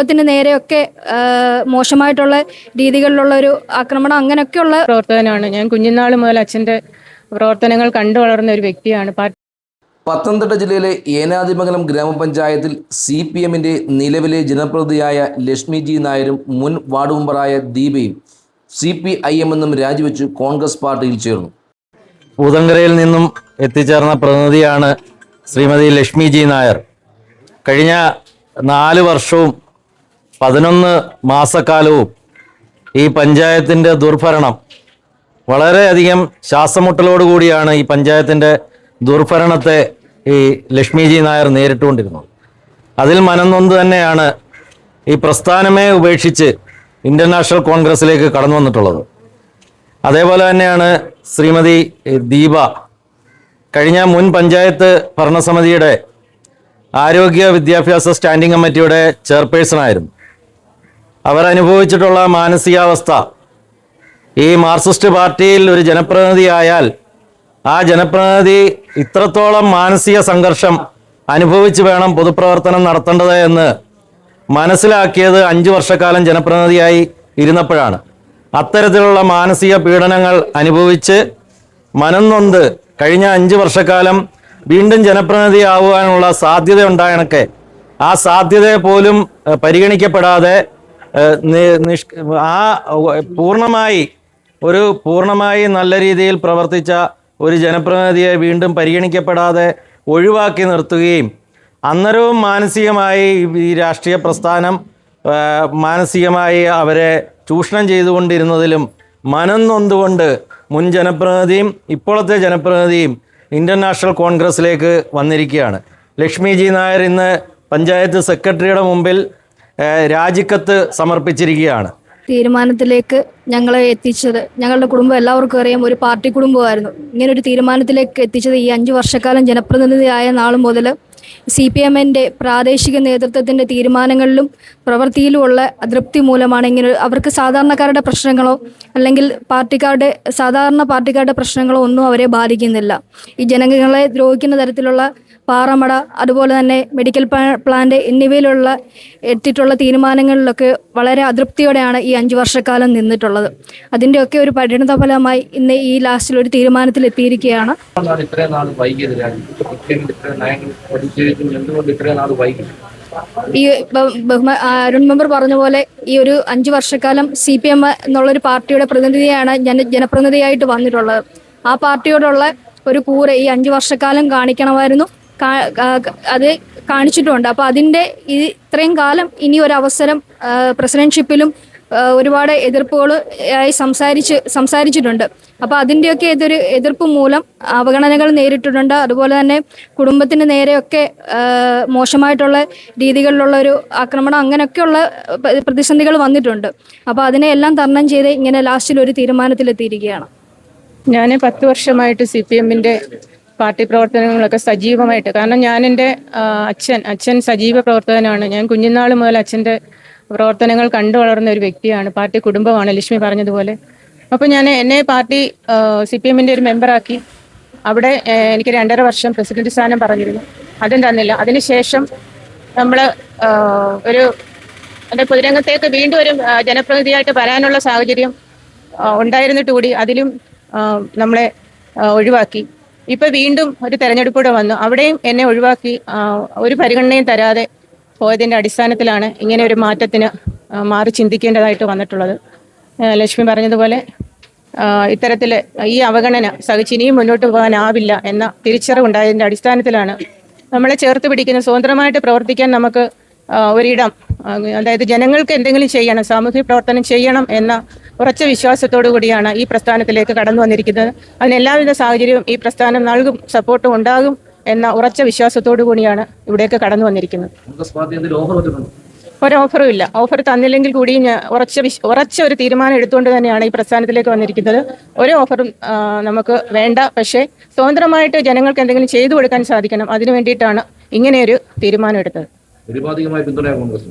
കുടുംബത്തിന് നേരെയൊക്കെ മോശമായിട്ടുള്ള രീതികളിലുള്ള ഒരു ആക്രമണം അങ്ങനെയൊക്കെയുള്ള പ്രവർത്തനമാണ് ഞാൻ കുഞ്ഞുനാൾ മുതൽ അച്ഛന്റെ പ്രവർത്തനങ്ങൾ കണ്ടു വളർന്ന ഒരു വ്യക്തിയാണ്. പത്തനംതിട്ട ജില്ലയിലെ ഏനാതിമംഗലം ഗ്രാമപഞ്ചായത്തിൽ സി പി എമ്മിന്റെ നിലവിലെ ജനപ്രതിനിധിയായ ലക്ഷ്മി ജി നായരും മുൻ വാർഡ് മെമ്പറായ ദീപയും സി പി ഐ എം എന്നും രാജിവെച്ച് കോൺഗ്രസ് പാർട്ടിയിൽ ചേർന്നു. പൂതങ്കരയിൽ നിന്നും എത്തിച്ചേർന്ന പ്രതിനിധിയാണ് ശ്രീമതി ലക്ഷ്മി ജി നായർ. കഴിഞ്ഞ നാല് വർഷവും പതിനൊന്ന് മാസക്കാലവും ഈ പഞ്ചായത്തിന്റെ ദുർഭരണം. വളരെയധികം ശ്വാസമുട്ടലോടുകൂടിയാണ് ഈ പഞ്ചായത്തിന്റെ ദുർഭരണത്തെ ഈ ലക്ഷ്മിജി നായർ നേരിട്ടുകൊണ്ടിരുന്നത്. അതിൽ മനംനൊന്ന് തന്നെയാണ് ഈ പ്രസ്ഥാനമേ ഉപേക്ഷിച്ച് ഇന്ത്യൻ കോൺഗ്രസ്സിലേക്ക് കടന്നു വന്നിട്ടുള്ളത്. അതേപോലെ തന്നെയാണ് ശ്രീമതി ദീപ. കഴിഞ്ഞ മുൻ പഞ്ചായത്ത് ഭരണസമിതിയുടെ ആരോഗ്യ വിദ്യാഭ്യാസ സ്റ്റാൻഡിംഗ് കമ്മിറ്റിയുടെ ചെയർപേഴ്സണായിരുന്നു. അവർ അനുഭവിച്ചിട്ടുള്ള മാനസികാവസ്ഥ. ഈ മാർക്സിസ്റ്റ് പാർട്ടിയിൽ ഒരു ജനപ്രതിനിധിയായാൽ ആ ജനപ്രതിനിധി ഇത്രത്തോളം മാനസിക സംഘർഷം അനുഭവിച്ച് വേണം പൊതുപ്രവർത്തനം നടത്തേണ്ടത് എന്ന് മനസ്സിലാക്കിയത് അഞ്ചു വർഷക്കാലം ജനപ്രതിനിധിയായി ഇരുന്നപ്പോഴാണ്. അത്തരത്തിലുള്ള മാനസിക പീഡനങ്ങൾ അനുഭവിച്ച് മനംനൊന്ത് കഴിഞ്ഞ അഞ്ച് വർഷക്കാലം വീണ്ടും ജനപ്രതിനിധിയാവാനുള്ള സാധ്യത ഉണ്ടായണക്കെ ആ സാധ്യതയെ പോലും പരിഗണിക്കപ്പെടാതെ ആ പൂർണമായി ഒരു പൂർണമായി നല്ല രീതിയിൽ പ്രവർത്തിച്ച ഒരു ജനപ്രതിനിധിയെ വീണ്ടും പരിഗണിക്കപ്പെടാതെ ഒഴിവാക്കി നിർത്തുകയും അന്നരവും മാനസികമായി ഈ രാഷ്ട്രീയ പ്രസ്ഥാനം മാനസികമായി അവരെ ചൂഷണം ചെയ്തുകൊണ്ടിരുന്നതിലും മനം നൊന്തുകൊണ്ട് മുൻ ജനപ്രതിനിധിയും ഇപ്പോഴത്തെ ജനപ്രതിനിധിയും ഇന്ത്യൻ നാഷണൽ കോൺഗ്രസിലേക്ക് വന്നിരിക്കുകയാണ്. ലക്ഷ്മി ജി നായർ ഇന്ന് പഞ്ചായത്ത് സെക്രട്ടറിയുടെ മുമ്പിൽ രാജിക്കത്ത് സമർപ്പിച്ചിരിക്കുകയാണ്. തീരുമാനത്തിലേക്ക് ഞങ്ങളെ എത്തിച്ചത് ഞങ്ങളുടെ കുടുംബം എല്ലാവർക്കും അറിയാം ഒരു പാർട്ടി കുടുംബമായിരുന്നു. ഇങ്ങനെ ഒരു തീരുമാനത്തിലേക്ക് എത്തിച്ചത് ഈ അഞ്ചു വർഷക്കാലം ജനപ്രതിനിധിയായ നാൾ മുതൽ സി പി എമ്മിന്റെ പ്രാദേശിക നേതൃത്വത്തിന്റെ തീരുമാനങ്ങളിലും പ്രവൃത്തിയിലുമുള്ള അതൃപ്തി മൂലമാണ് ഇങ്ങനെ അവർക്ക് സാധാരണക്കാരുടെ പ്രശ്നങ്ങളോ അല്ലെങ്കിൽ പാർട്ടിക്കാരുടെ സാധാരണ പാർട്ടിക്കാരുടെ പ്രശ്നങ്ങളോ ഒന്നും അവരെ ബാധിക്കുന്നില്ല ഈ ജനങ്ങളെ ദ്രോഹിക്കുന്ന തരത്തിലുള്ള പാറമട അതുപോലെ തന്നെ മെഡിക്കൽ പ്ലാ- പ്ലാന്റ് എന്നിവയിലുള്ള എത്തിയിട്ടുള്ള തീരുമാനങ്ങളിലൊക്കെ വളരെ അതൃപ്തിയോടെയാണ് ഈ അഞ്ചു വർഷക്കാലം നിന്നിട്ടുള്ളത് അതിന്റെയൊക്കെ ഒരു പരിണിത ഫലമായി ഇന്ന് ഈ ലാസ്റ്റിൽ ഒരു തീരുമാനത്തിൽ എത്തിയിരിക്കുകയാണ് വൈകി? ഈ അരുൺ മെമ്പർ പറഞ്ഞ പോലെ ഈ ഒരു അഞ്ചു വർഷക്കാലം സി പി എം എന്നുള്ളൊരു പാർട്ടിയുടെ പ്രതിനിധിയാണ് ജന ജനപ്രതിനിധിയായിട്ട് വന്നിട്ടുള്ളത്. ആ പാർട്ടിയോടുള്ള ഒരു കൂറ ഈ അഞ്ചു വർഷക്കാലം കാണിക്കണമായിരുന്നു. അത് കാണിച്ചിട്ടുണ്ട്. അപ്പോൾ അതിന്റെ ഈ ഇത്രയും കാലം ഇനി ഒരു അവസരം പ്രസിഡൻഷിപ്പിലും ഒരുപാട് എതിർപ്പുകൾ ആയി സംസാരിച്ച് സംസാരിച്ചിട്ടുണ്ട്. അപ്പോൾ അതിന്റെയൊക്കെ എതിർ എതിർപ്പ് മൂലം അവഗണനകൾ നേരിട്ടിട്ടുണ്ട്. അതുപോലെ തന്നെ കുടുംബത്തിന് നേരെയൊക്കെ മോശമായിട്ടുള്ള രീതികളിലുള്ള ഒരു ആക്രമണം അങ്ങനെയൊക്കെയുള്ള പ്രതിസന്ധികൾ വന്നിട്ടുണ്ട്. അപ്പോൾ അതിനെയെല്ലാം തരണം ചെയ്ത് ഇങ്ങനെ ലാസ്റ്റിൽ ഒരു തീരുമാനത്തിലെത്തിയിരിക്കുകയാണ്. ഞാൻ പത്ത് വർഷമായിട്ട് സി പി എമ്മിന്റെ പാർട്ടി പ്രവർത്തനങ്ങളൊക്കെ സജീവമായിട്ട് കാരണം ഞാൻ എന്റെ അച്ഛൻ അച്ഛൻ സജീവ പ്രവർത്തകനാണ്. ഞാൻ കുഞ്ഞുനാൾ മുതൽ അച്ഛന്റെ പ്രവർത്തനങ്ങൾ കണ്ടു വളർന്ന ഒരു വ്യക്തിയാണ്. പാർട്ടി കുടുംബമാണ് ലക്ഷ്മി പറഞ്ഞതുപോലെ. അപ്പോൾ ഞാൻ എന്നെ പാർട്ടി സി പി എമ്മിന്റെ ഒരു മെമ്പറാക്കി. അവിടെ എനിക്ക് രണ്ടര വർഷം പ്രസിഡന്റ് സ്ഥാനം പറഞ്ഞിരുന്നു. അതും തന്നില്ല. അതിനുശേഷം നമ്മൾ ഒരു എന്റെ പൊതുരംഗത്തേക്ക് വീണ്ടും ഒരു ജനപ്രതിനിധിയായിട്ട് വരാനുള്ള സാഹചര്യം ഉണ്ടായിരുന്നിട്ട് കൂടി അതിലും നമ്മളെ ഒഴിവാക്കി. ഇപ്പൊ വീണ്ടും ഒരു തെരഞ്ഞെടുപ്പൂടെ വന്നു. അവിടെയും എന്നെ ഒഴിവാക്കി. ഒരു പരിഗണനയും തരാതെ പോയതിന്റെ അടിസ്ഥാനത്തിലാണ് ഇങ്ങനെ ഒരു മാറ്റത്തിന് മാറി ചിന്തിക്കേണ്ടതായിട്ട് വന്നിട്ടുള്ളത്. ലക്ഷ്മി പറഞ്ഞതുപോലെ ഇത്തരത്തിൽ ഈ അവഗണന സഹിച്ച് ഇനിയും മുന്നോട്ട് പോകാനാവില്ല എന്ന തിരിച്ചറിവുണ്ടായതിന്റെ അടിസ്ഥാനത്തിലാണ് നമ്മളെ ചേർത്ത് പിടിക്കുന്ന സ്വതന്ത്രമായിട്ട് പ്രവർത്തിക്കാൻ നമുക്ക് ഒരിടം അതായത് ജനങ്ങൾക്ക് എന്തെങ്കിലും ചെയ്യണം സാമൂഹ്യ പ്രവർത്തനം ചെയ്യണം എന്ന ഉറച്ച വിശ്വാസത്തോടു കൂടിയാണ് ഈ പ്രസ്ഥാനത്തിലേക്ക് കടന്നു വന്നിരിക്കുന്നത്. അതിന് എല്ലാവിധ സാഹചര്യവും ഈ പ്രസ്ഥാനം നൽകും സപ്പോർട്ടും ഉണ്ടാകും. എന്ന ഉറച്ച വിശ്വാസത്തോടു കൂടിയാണ് ഇവിടേക്ക് കടന്നു വന്നിരിക്കുന്നത്. ഒരു ഓഫറും ഇല്ല. ഓഫർ തന്നില്ലെങ്കിൽ കൂടി ഞാൻ ഉറച്ച ഉറച്ച ഒരു തീരുമാനം എടുത്തുകൊണ്ട് തന്നെയാണ് ഈ പ്രസ്ഥാനത്തിലേക്ക് വന്നിരിക്കുന്നത്. ഒരു ഓഫറും നമുക്ക് വേണ്ട. പക്ഷേ സ്വതന്ത്രമായിട്ട് ജനങ്ങൾക്ക് എന്തെങ്കിലും ചെയ്തു കൊടുക്കാൻ സാധിക്കണം. അതിനു വേണ്ടിയിട്ടാണ് ഇങ്ങനെയൊരു തീരുമാനം എടുത്തത്. നിരുപാധികമായ പിന്തുണ കോൺഗ്രസ്